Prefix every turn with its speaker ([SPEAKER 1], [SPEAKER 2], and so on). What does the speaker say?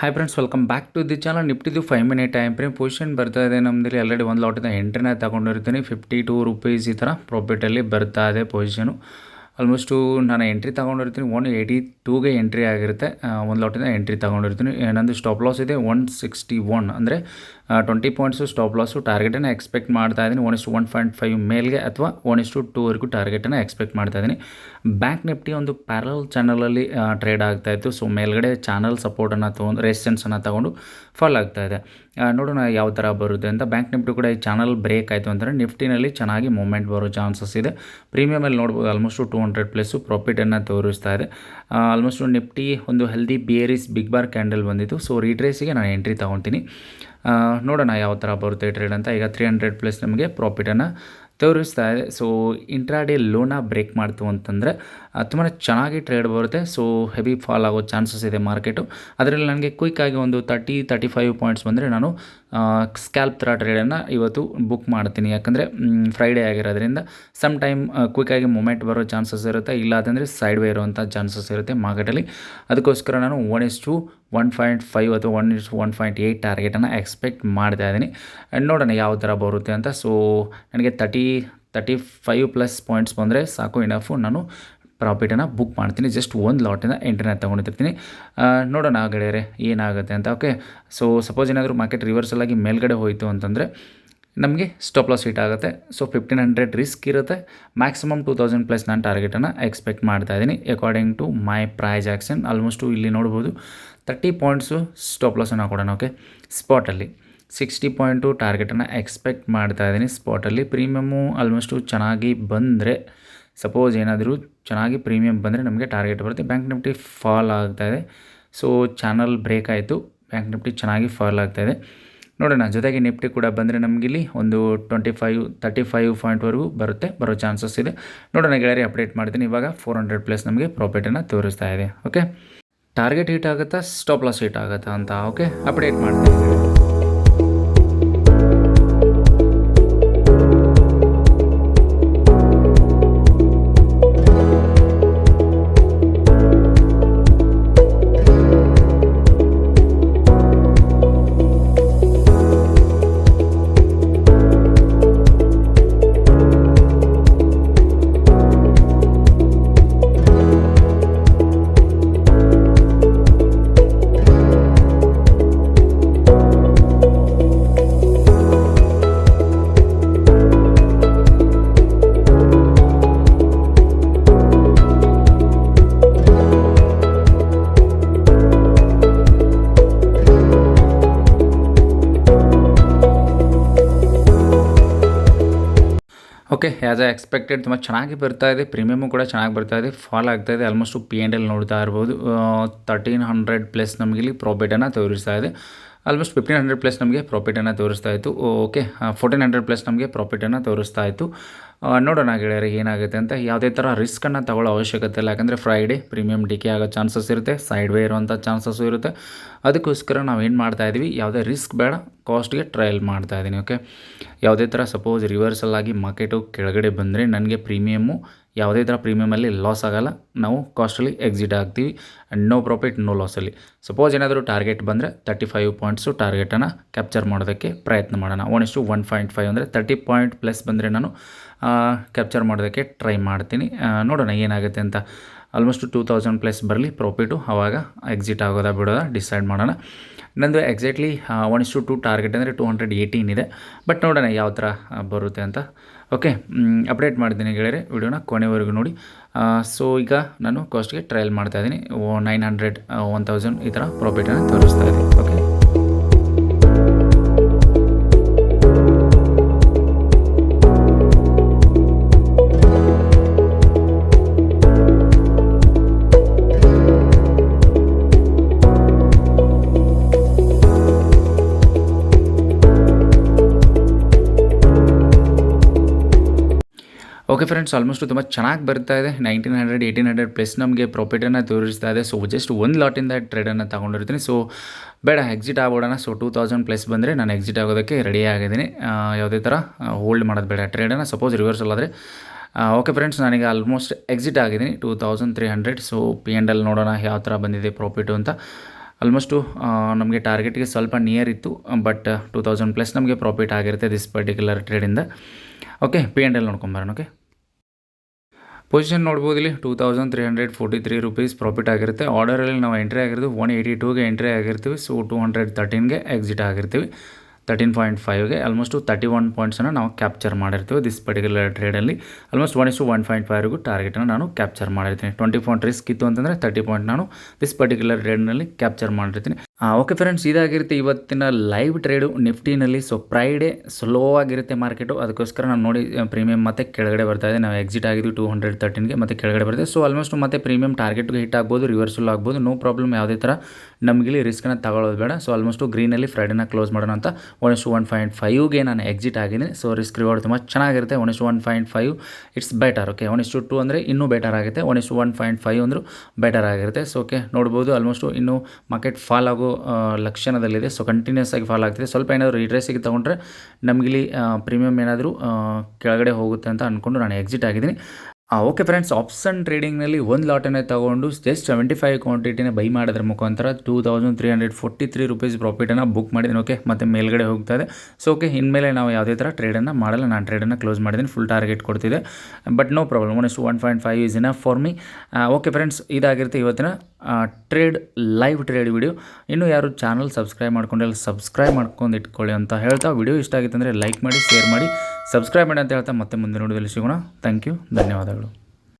[SPEAKER 1] Hi friends welcome back to the channel ನಿಫ್ಟಿದು five minute time frame position ಬರ್ತಾ ಇದೆ ನಮ್ಮದಲ್ಲಿ already ಒಂದು ಲಾಟಿಂದ ಎಂಟ್ರಿನ ತಗೊಂಡಿರ್ತೀನಿ ಫಿಫ್ಟಿ ಟು ರುಪೀಸ್ ಈ ಥರ ಪ್ರಾಫಿಟಲ್ಲಿ ಬರ್ತಾ ಇದೆ ಪೊಸಿಷನು ಆಲ್ಮೋಸ್ಟು ನಾನು ಎಂಟ್ರಿ ತೊಗೊಂಡಿರ್ತೀನಿ ಒನ್ ಏಯ್ಟಿ ಟೂಗೆ ಎಂಟ್ರಿ ಆಗಿರುತ್ತೆ. ಒಂದು ಲಾಟಿಂದ ಎಂಟ್ರಿ ತೊಗೊಂಡಿರ್ತೀನಿ ನಂದು ಸ್ಟಾಪ್ ಲಾಸ್ ಇದೆ. ಒನ್ ಸಿಕ್ಸ್ಟಿ ಒನ್ ಅಂದರೆ ಟ್ವೆಂಟಿ ಪಾಯಿಂಟ್ಸು ಸ್ಟಾಪ್ ಲಾಸು ಟಾರ್ಗೆಟನ್ನು ಎಕ್ಸ್ಪೆಕ್ಟ್ ಮಾಡ್ತಾ ಇದ್ದೀನಿ. One is to one point five ಮೇಲ್ಗೆ ಅಥವಾ ಒನ್ ಇಸ್ಟು ಟೂವರೆಗೂ ಟಾರ್ಗೆಟನ್ನು ಎಕ್ಸ್ಪೆಕ್ಟ್ ಮಾಡ್ತಾ ಇದ್ದೀನಿ. ಬ್ಯಾಂಕ್ ನಿಫ್ಟಿ ಒಂದು ಪ್ಯಾರಲ್ ಚಾನಲಲ್ಲಿ ಟ್ರೇಡ್ ಆಗ್ತಾ ಇತ್ತು. ಸೊ ಮೇಲ್ಗಡೆ ಚಾನಲ್ ಸಪೋರ್ಟನ್ನು ತೊಗೊಂಡು ರೆಸಿಸ್ಟೆನ್ಸನ್ನು ತೊಗೊಂಡು ಫಾಲ್ ಆಗ್ತಾ ಇದೆ. ನೋಡೋಣ ಯಾವ ಥರ ಬರುತ್ತೆ ಅಂತ. ಬ್ಯಾಂಕ್ ನಿಫ್ಟಿ ಕೂಡ ಈ ಚಾನಲ್ ಬ್ರೇಕ್ ಆಯಿತು ಅಂದರೆ ನಿಫ್ಟಿನಲ್ಲಿ ಚೆನ್ನಾಗಿ ಮೂಮೆಂಟ್ ಬರೋ ಚಾನ್ಸಸ್ ಇದೆ. ಪ್ರೀಮಿಯಮಲ್ಲಿ ನೋಡ್ಬೋದು ಆಲ್ಮೋಸ್ಟು ಟೂ ಹಂಡ್ರೆಡ್ ಪ್ಲಸ್ಸು ಪ್ರಾಫಿಟನ್ನು ತೋರಿಸ್ತಾ ಇದೆ. ಆಲ್ಮೋಸ್ಟು ನಿಫ್ಟಿ ಒಂದು healthy bearish big bar candle ಬಂದಿತ್ತು. ಸೊ ರೀಟ್ರೇಸಿಗೆ ನಾನು ಎಂಟ್ರಿ ತೊಗೊತೀನಿ. ನೋಡೋಣ ಯಾವ ಥರ ಬರುತ್ತೆ ಟ್ರೇಡ್ ಅಂತ. ಈಗ ತ್ರೀ ಹಂಡ್ರೆಡ್ ಪ್ಲಸ್ ನಮಗೆ ಪ್ರಾಫಿಟನ್ನು ತೋರಿಸ್ತಾ ಇದೆ. ಸೊ ಇಂಟ್ರಾಡೇ ಲೋನ ಬ್ರೇಕ್ ಮಾಡ್ತು ಅಂತಂದರೆ ತುಂಬಾ ಚೆನ್ನಾಗಿ ಟ್ರೇಡ್ ಬರುತ್ತೆ. ಸೊ ಹೆವಿ ಫಾಲ್ ಆಗೋ ಚಾನ್ಸಸ್ ಇದೆ ಮಾರ್ಕೆಟು ಅದರಲ್ಲಿ ನನಗೆ ಕ್ವಿಕ್ಕಾಗಿ ಒಂದು ತರ್ಟಿ ತರ್ಟಿ ಫೈವ್ ಪಾಯಿಂಟ್ಸ್ ಬಂದರೆ ನಾನು ಸ್ಕ್ಯಾಲ್ಪ್ ಥರ ಟ್ರೇಡನ್ನು ಇವತ್ತು ಬುಕ್ ಮಾಡ್ತೀನಿ. ಯಾಕಂದರೆ ಫ್ರೈಡೇ ಆಗಿರೋದ್ರಿಂದ ಸಮ್ ಟೈಮ್ ಕ್ವಿಕ್ಕಾಗಿ ಮೂಮೆಂಟ್ ಬರೋ ಚಾನ್ಸಸ್ ಇರುತ್ತೆ. ಇಲ್ಲ ಅಂತಂದರೆ ಸೈಡ್ ವೇ ಇರುವಂಥ ಚಾನ್ಸಸ್ ಇರುತ್ತೆ ಮಾರ್ಕೆಟಲ್ಲಿ ಅದಕ್ಕೋಸ್ಕರ ನಾನು one is to one point five ಅಥವಾ one is one point eight ಟಾರ್ಗೆಟನ್ನು expect ಮಾಡ್ತಾ ಇದ್ದೀನಿ. ನೋಡೋಣ ಯಾವ ಥರ ಬರುತ್ತೆ ಅಂತ. ಸೊ ನನಗೆ thirty thirty five plus points ಬಂದರೆ ಸಾಕು ಇನಫು ನಾನು ಪ್ರಾಫಿಟನ್ನು ಬುಕ್ ಮಾಡ್ತೀನಿ. ಜಸ್ಟ್ ಒಂದು ಲಾಟಿನ ಎಂಟ್ರಿನ ತೊಗೊಂಡಿರ್ತೀನಿ. ನೋಡೋಣ ಗೆಳೆಯರೆ, ಏನಾಗುತ್ತೆ ಅಂತ. ಓಕೆ ಸೊ ಸಪೋಸ್ ಏನಾದರೂ ಮಾರ್ಕೆಟ್ ರಿವರ್ಸಲ್ ಆಗಿ ಮೇಲ್ಗಡೆ ಹೋಯಿತು ಅಂತಂದರೆ ನಮಗೆ ಸ್ಟಾಪ್ ಲಾಸ್ ಹಿಟ್ ಆಗುತ್ತೆ. ಸೊ ಫಿಫ್ಟೀನ್ ಹಂಡ್ರೆಡ್ ರಿಸ್ಕ್ ಇರುತ್ತೆ. ಮ್ಯಾಕ್ಸಿಮಮ್ ಟೂ ತೌಸಂಡ್ ಪ್ಲಸ್ ನಾನು ಟಾರ್ಗೆಟನ್ನು ಎಕ್ಸ್ಪೆಕ್ಟ್ ಮಾಡ್ತಾ ಇದ್ದೀನಿ. According to my price action almost ಇಲ್ಲಿ ನೋಡ್ಬೋದು. ತರ್ಟಿ ಪಾಯಿಂಟ್ಸು ಸ್ಟಾಪ್ ಲಾಸನ್ನು ಕೊಡೋಣ ಓಕೆ ಸ್ಪಾಟಲ್ಲಿ ಸಿಕ್ಸ್ಟಿ ಪಾಯಿಂಟು ಟಾರ್ಗೆಟನ್ನು ಎಕ್ಸ್ಪೆಕ್ಟ್ ಮಾಡ್ತಾ ಇದ್ದೀನಿ ಸ್ಪಾಟಲ್ಲಿ ಪ್ರೀಮಿಯಮ್ಮು ಆಲ್ಮೋಸ್ಟು ಚೆನ್ನಾಗಿ ಬಂದರೆ ಸಪೋಸ್ ಏನಾದರೂ ಚೆನ್ನಾಗಿ ಪ್ರೀಮಿಯಂ ಬಂದರೆ ನಮಗೆ ಟಾರ್ಗೆಟ್ ಬರುತ್ತೆ. ಬ್ಯಾಂಕ್ ನಿಫ್ಟಿ ಫಾಲ್ ಇದೆ. ಸೊ ಚಾನಲ್ ಬ್ರೇಕ್ ಆಯಿತು. ಬ್ಯಾಂಕ್ ನಿಫ್ಟಿ ಚೆನ್ನಾಗಿ ಫಾಲ್ ಆಗ್ತಾ ಇದೆ. ನೋಡೋಣ, ಜೊತೆಗೆ ನಿಫ್ಟಿ ಕೂಡ ಬಂದರೆ ನಮಗಿಲ್ಲಿ ಒಂದು ಟ್ವೆಂಟಿ ಫೈವ್ ತರ್ಟಿ ಫೈವ್ ಪಾಯಿಂಟ್ವರೆಗೂ ಬರುತ್ತೆ. ಬರೋ ಚಾನ್ಸಸ್ ಇದೆ. ನೋಡೋಣ ಗೆಳೆಯರಿ ಅಪ್ಡೇಟ್ ಮಾಡ್ತೀನಿ. ಇವಾಗ ಫೋರ್ ಹಂಡ್ರೆಡ್ ಪ್ಲಸ್ ನಮಗೆ ಪ್ರಾಫಿಟನ್ನು ತೋರಿಸ್ತಾ ಇದೆ. ಓಕೆ ಟಾರ್ಗೆಟ್ ಹೀಟ್ ಆಗುತ್ತಾ ಸ್ಟಾಪ್ ಲಾಸ್ ಹೀಟ್ ಆಗುತ್ತಾ ಅಂತ ಓಕೆ ಅಪ್ಡೇಟ್ ಮಾಡ್ತೀನಿ. ಓಕೆ ಆ್ಯಸ್ ಎ ಎಕ್ಸ್ಪೆಕ್ಟೆಡ್ ತುಂಬ ಚೆನ್ನಾಗಿ ಬರ್ತಾ ಇದೆ. ಪ್ರೀಮಿಯಮು ಕೂಡ ಚೆನ್ನಾಗಿ ಬರ್ತಾ ಇದೆ. ಫಾಲ್ ಆಗ್ತಾ ಇದೆ. ಆಲ್ಮೋಸ್ಟು ಪಿ ಆ್ಯಂಡ್ ಎಲ್ ನೋಡ್ತಾ ಇರ್ಬೋದು. ತರ್ಟೀನ್ ಹಂಡ್ರೆಡ್ ಪ್ಲಸ್ ನಮಗಿಲ್ಲಿ ಪ್ರಾಫಿಟನ್ನು ತೋರಿಸ್ತಾ ಇದೆ. ಆಲ್ಮೋಸ್ಟ್ ಫಿಫ್ಟೀನ್ ಹಂಡ್ರೆಡ್ ಪ್ಲಸ್ ನಮಗೆ ಪ್ರಾಫಿಟನ್ನು ತೋರಿಸ್ತಾ ಇತ್ತು. ಓಕೆ ಫೋರ್ಟೀನ್ ಹಂಡ್ರೆಡ್ ಪ್ಲಸ್ ನಮಗೆ ಪ್ರಾಫಿಟನ್ನು ತೋರಿಸ್ತಾ ಇತ್ತು. ನೋಡೋಣ ಗೆಳೆಯರೆ, ಏನಾಗುತ್ತೆ ಅಂತ. ಯಾವುದೇ ಥರ ರಿಸ್ಕನ್ನು ತಗೊಳ್ಳೋ ಅವಶ್ಯಕತೆ ಇಲ್ಲ. ಯಾಕಂದರೆ ಫ್ರೈಡೇ ಪ್ರೀಮಿಯಮ್ ಡಿಕೆ ಆಗೋ ಚಾನ್ಸಸ್ ಇರುತ್ತೆ ಸೈಡ್ ವೇ ಇರುವಂಥ ಚಾನ್ಸಸ್ಸು ಇರುತ್ತೆ. ಅದಕ್ಕೋಸ್ಕರ ನಾವು ಏನು ಮಾಡ್ತಾ ಇದ್ದೀವಿ ಯಾವುದೇ ರಿಸ್ಕ್ ಬೇಡ ಕಾಸ್ಟ್ಗೆ ಟ್ರಯಲ್ ಮಾಡ್ತಾ ಇದ್ದೀನಿ ಓಕೆ ಯಾವುದೇ ಥರ ಸಪೋಸ್ ರಿವರ್ಸಲ್ ಆಗಿ ಮಾರ್ಕೆಟು ಕೆಳಗಡೆ ಬಂದರೆ ನನಗೆ ಪ್ರೀಮಿಯಮ್ಮು ಯಾವುದೇ ಥರ ಪ್ರೀಮಿಯಮಲ್ಲಿ ಲಾಸ್ ಆಗಲ್ಲ. ನಾವು ಕಾಸ್ಟಲ್ಲಿ ಎಕ್ಸಿಟ್ ಆಗ್ತೀವಿ. ಆ್ಯಂಡ್ ನೋ ಪ್ರಾಫಿಟ್ ನೋ ಲಾಸಲ್ಲಿ ಸಪೋಸ್ ಏನಾದರೂ ಟಾರ್ಗೆಟ್ ಬಂದರೆ ತರ್ಟಿ ಫೈವ್ ಪಾಯಿಂಟ್ಸು ಟಾರ್ಗೆಟನ್ನು ಕ್ಯಾಪ್ಚರ್ ಮಾಡೋದಕ್ಕೆ ಪ್ರಯತ್ನ ಮಾಡೋಣ. One is to one point five ಅಂದರೆ ತರ್ಟಿ ಪಾಯಿಂಟ್ ಪ್ಲಸ್ ಬಂದರೆ ನಾನು ಕ್ಯಾಪ್ಚರ್ ಮಾಡೋದಕ್ಕೆ ಟ್ರೈ ಮಾಡ್ತೀನಿ. ನೋಡೋಣ ಏನಾಗುತ್ತೆ ಅಂತ. ಆಲ್ಮೋಸ್ಟ್ ಟೂ ತೌಸಂಡ್ ಪ್ಲಸ್ ಬರಲಿ ಪ್ರಾಫಿಟು ಆವಾಗ ಎಕ್ಸಿಟ್ ಆಗೋದಾ ಬಿಡೋದಾ ಡಿಸೈಡ್ ಮಾಡೋಣ. ನಂದು exactly one is to two target ಅಂದರೆ ಟೂ ಹಂಡ್ರೆಡ್ ಏಯ್ಟೀನ್ ಇದೆ. ಬಟ್ ನೋಡೋಣ ಯಾವ ಥರ ಬರುತ್ತೆ ಅಂತ. ಓಕೆ ಅಪ್ಡೇಟ್ ಮಾಡ್ತೀನಿ ಗೆಳೆಯರೆ, ವಿಡಿಯೋನ ಕೊನೆವರೆಗೂ ನೋಡಿ. ಸೊ ಈಗ ನಾನು ಕಾಸ್ಟ್ಗೆ ಟ್ರಯಲ್ ಮಾಡ್ತಾ ಇದ್ದೀನಿ. ನೈನ್ ಹಂಡ್ರೆಡ್ ಒನ್ ತೌಸಂಡ್ ಈ ಥರ ಪ್ರಾಫಿಟನ್ನು ತೋರಿಸ್ತಾ ಇದ್ದೀನಿ. ಓಕೆ ಓಕೆ ಫ್ರೆಂಡ್ಸ್ ಆಲ್ಮೋಸ್ಟ್ ತುಂಬ ಚೆನ್ನಾಗಿ ಬರ್ತಾ ಇದೆ. Nineteen hundred eighteen hundred plus ನಮಗೆ ಪ್ರಾಫಿಟನ್ನು ತೋರಿಸ್ತಾ ಇದೆ. ಸೊ ಜಸ್ಟ್ ಒಂದು ಲಾಟಿಂದ ಟ್ರೇಡನ್ನು ತಗೊಂಡಿರ್ತೀನಿ. ಸೊ ಬೇಡ ಎಕ್ಸಿಟ್ ಆಗ್ಬಿಡೋಣ. ಸೊ ಟೂ ತೌಸಂಡ್ ಪ್ಲಸ್ ಬಂದರೆ ನಾನು ಎಕ್ಸಿಟ್ ಆಗೋದಕ್ಕೆ ರೆಡಿ ಆಗಿದ್ದೀನಿ. ಯಾವುದೇ ಥರ ಹೋಲ್ಡ್ ಮಾಡೋದು ಬೇಡ. ಟ್ರೇಡನ್ನು ಸಪೋಸ್ ರಿವರ್ಸಲ್ ಆದರೆ ಓಕೆ ಫ್ರೆಂಡ್ಸ್ ನನಗೆ ಆಲ್ಮೋಸ್ಟ್ ಎಕ್ಸಿಟ್ ಆಗಿದ್ದೀನಿ. Two thousand three hundred so P and L ನೋಡೋಣ ಯಾವ ಥರ ಬಂದಿದೆ ಪ್ರಾಫಿಟು ಅಂತ. ಆಲ್ಮೋಸ್ಟು ನಮಗೆ ಟಾರ್ಗೆಟ್ಗೆ ಸ್ವಲ್ಪ ನಿಯರ್ ಇತ್ತು. ಬಟ್ ಟೂ ತೌಸಂಡ್ ಪ್ಲಸ್ ನಮಗೆ ಪ್ರಾಫಿಟ್ ಆಗಿರುತ್ತೆ ದಿಸ್ ಪರ್ಟಿಕ್ಯುಲರ್ ಟ್ರೇಡಿಂದ ಓಕೆ ಪಿ ಆ್ಯಂಡ್ ಎಲ್ ನೋಡ್ಕೊಂಬರೋಣ ಓಕೆ ಪೊಸಿಷನ್ ನೋಡ್ಬೋದು ಇಲ್ಲಿ two thousand three hundred forty three rupees profit ಆಗಿರುತ್ತೆ ಆರ್ಡರಲ್ಲಿ ನಾವು ಎಂಟ್ರಿ ಆಗಿರೋದು ಒನ್ ಏಯ್ಟಿ ಟೂಗೆ ಎಂಟ್ರಿ ಆಗಿರ್ತೀವಿ. ಸೊ ಟೂ ಹಂಡ್ರೆಡ್ ತರ್ಟೀನ್ಗೆ ಎಕ್ಸಿಟ್ ಆಗಿರ್ತೀವಿ. ತರ್ಟೀನ್ ಪಾಯಿಂಟ್ ಫೈವ್ಗೆ ಆಲ್ಮೋಸ್ಟು ತರ್ಟಿ ಒನ್ ಪಾಯಿಂಟ್ಸನ್ನು ನಾವು ಕ್ಯಾಪ್ಚರ್ ಮಾಡಿರ್ತೀವಿ this particular ಟ್ರೇಡಲ್ಲಿ almost one is to one point ಫೈವ್ಗೂ ಟಾರ್ಗೆಟನ್ನು ನಾನು ಕ್ಯಾಪ್ಚರ್ ಮಾಡಿರ್ತೀನಿ. ಟ್ವೆಂಟಿ ಪಾಯಿಂಟ್ ರಿಸ್ಕ್ ಇತ್ತು ಅಂತಂದರೆ ತರ್ಟಿ ಪಾಯಿಂಟ್ ನಾನು ದಿಸ್ ಪರ್ಟಿಕ್ಯುಲರ್ ಟ್ರೇಡ್ನಲ್ಲಿ ಕ್ಯಾಪ್ಚರ್ ಮಾಡಿರ್ತೀನಿ. ಓಕೆ ಫ್ರೆಂಡ್ಸ್ ಇದಾಗಿರುತ್ತೆ ಇವತ್ತಿನ ಲೈವ್ ಟ್ರೇಡು ನಿಫ್ಟಿನಲ್ಲಿ. ಸೊ ಫ್ರೈಡೇ ಸ್ಲೋ ಆಗಿರುತ್ತೆ ಮಾರ್ಕೆಟು ಅದಕ್ಕೋಸ್ಕರ ನಾನು ನೋಡಿ ಪ್ರೀಮಿಯಂ ಮತ್ತೆ ಕೆಳಗಡೆ ಬರ್ತಾ ಇದೆ. ನಾವು ಎಕ್ಸಿಟ್ ಆಗಿದ್ದು ಟೂ ಹಂಡ್ರೆಡ್ ತರ್ಟೀನ್ಗೆ ಮತ್ತೆ ಕೆಳಗಡೆ ಬರುತ್ತೆ ಸೊ ಆಲ್ಮೋಸ್ಟ್ ಮತ್ತೆ ಪ್ರೀಮಿಯಂ ಟಾರ್ಗೆಟ್ಗೆ ಹಿಟ್ ಆಗ್ಬೋದು ರಿವರ್ಸಲ್ ಆಗ್ಬೋದು. ನೋ ಪ್ರಾಬ್ಲಮ್ ಯಾವುದೇ ಥರ ನಮಗಿಲ್ಲಿ ರಿಸ್ಕ್ನ ತಗೊಳ್ಳೋದು ಬೇಡ. ಸೊ ಆಲ್ಮೋಸ್ಟು ಗ್ರೀನಲ್ಲಿ ಫ್ರೈಡೇನ ಕ್ಲೋಸ್ ಮಾಡೋಣ ಅಂತ ಒನ್ ಇಸ್ ಒನ್ ಪಾಯಿಂಟ್ ಫೈವ್ಗೆ ನಾನು ಎಕ್ಸಿಟ್ ಆಗಿದ್ದೀನಿ. ಸೊ ರಿಸ್ಕ್ ರಿವಾರ್ಡ್ ತುಂಬ ಚೆನ್ನಾಗಿರುತ್ತೆ. One is one point five it's better okay one is two ಅಂದರೆ ಇನ್ನೂ ಬೆಟರ್ ಆಗುತ್ತೆ. One is one point five ಅಂದರೂ ಬೆಟರ್ ಆಗಿರುತ್ತೆ. ಸೊ ಓಕೆ ನೋಡ್ಬೋದು. ಆಲ್ಮೋಸ್ಟು ಇನ್ನೂ ಮಾರ್ಕೆಟ್ ಫಾಲ್ ಆಗೋ ಲಕ್ಷಣದಲ್ಲಿದೆ. ಸೊ ಕಂಟಿನ್ಯೂಸ್ ಆಗಿ ಫಾಲೋ ಆಗ್ತಿದೆ. ಸ್ವಲ್ಪ ಏನಾದರೂ ರಿಟ್ರೇಸಿಗೆ ತೊಗೊಂಡ್ರೆ ನಮಗಿಲ್ಲಿ ಪ್ರೀಮಿಯಮ್ ಏನಾದರೂ ಕೆಳಗಡೆ ಹೋಗುತ್ತೆ ಅಂತ ಅಂದ್ಕೊಂಡು ನಾನು ಎಕ್ಸಿಟ್ ಆಗಿದ್ದೀನಿ. ಓಕೆ ಫ್ರೆಂಡ್ಸ್ ಆಪ್ಷನ್ ಟ್ರೇಡಿಂಗ್ನಲ್ಲಿ ಒಂದು ಲಾಟನ್ನೇ ತೊಗೊಂಡು ಜಸ್ಟ್ ಸೆವೆಂಟಿ ಫೈವ್ ಕ್ವಾಂಟಿಟಿನ ಬೈ ಮಾಡಿದ್ರ ಮುಖಾಂತರ two thousand three hundred forty three rupees ಪ್ರಾಫಿಟನ್ನು book ಮಾಡಿದ್ದೀನಿ ಓಕೆ ಮತ್ತು ಮೇಲ್ಗಡೆ ಹೋಗ್ತಾ ಇದೆ. ಸೊ ಓಕೆ ಇನ್ಮೇಲೆ ನಾವು ಯಾವುದೇ ಥರ ಟ್ರೇಡನ್ನು ಮಾಡಲ್ಲ. ನಾನು ಟ್ರೇಡನ್ನು ಕ್ಲೋಸ್ ಮಾಡಿದ್ದೀನಿ ಫುಲ್ ಟಾರ್ಗೆಟ್ ಕೊಡ್ತಿದೆ. But no problem one is one point five is ಇನ್ ಫಾರ್ ಮಿ ಓಕೆ ಫ್ರೆಂಡ್ಸ್ ಇದಾಗಿರುತ್ತೆ ಇವತ್ತಿನ ಟ್ರೇಡ್ ಲೈವ್ ಟ್ರೇಡ್ ವಿಡಿಯೋ ಇನ್ನೂ ಯಾರು ಚಾನಲ್ ಸಬ್ಸ್ಕ್ರೈಬ್ ಮಾಡ್ಕೊಂಡಿಲ್ಲ ಸಬ್ಸ್ಕ್ರೈಬ್ ಮಾಡ್ಕೊಂಡು ಇಟ್ಕೊಳ್ಳಿ ಅಂತ ಹೇಳ್ತಾ ವಿಡಿಯೋ ಇಷ್ಟ ಆಗಿತ್ತು ಅಂದರೆ ಲೈಕ್ ಮಾಡಿ ಶೇರ್ ಮಾಡಿ ಸಬ್ಸ್ಕ್ರೈಬ್ ಮಾಡಿ ಅಂತ ಹೇಳ್ತಾ ಮತ್ತೆ ಮುಂದೆ ನೋಡಿದಲ್ಲಿ ಸಿಗೋಣ. ಥ್ಯಾಂಕ್ ಯು ಧನ್ಯವಾದಗಳು.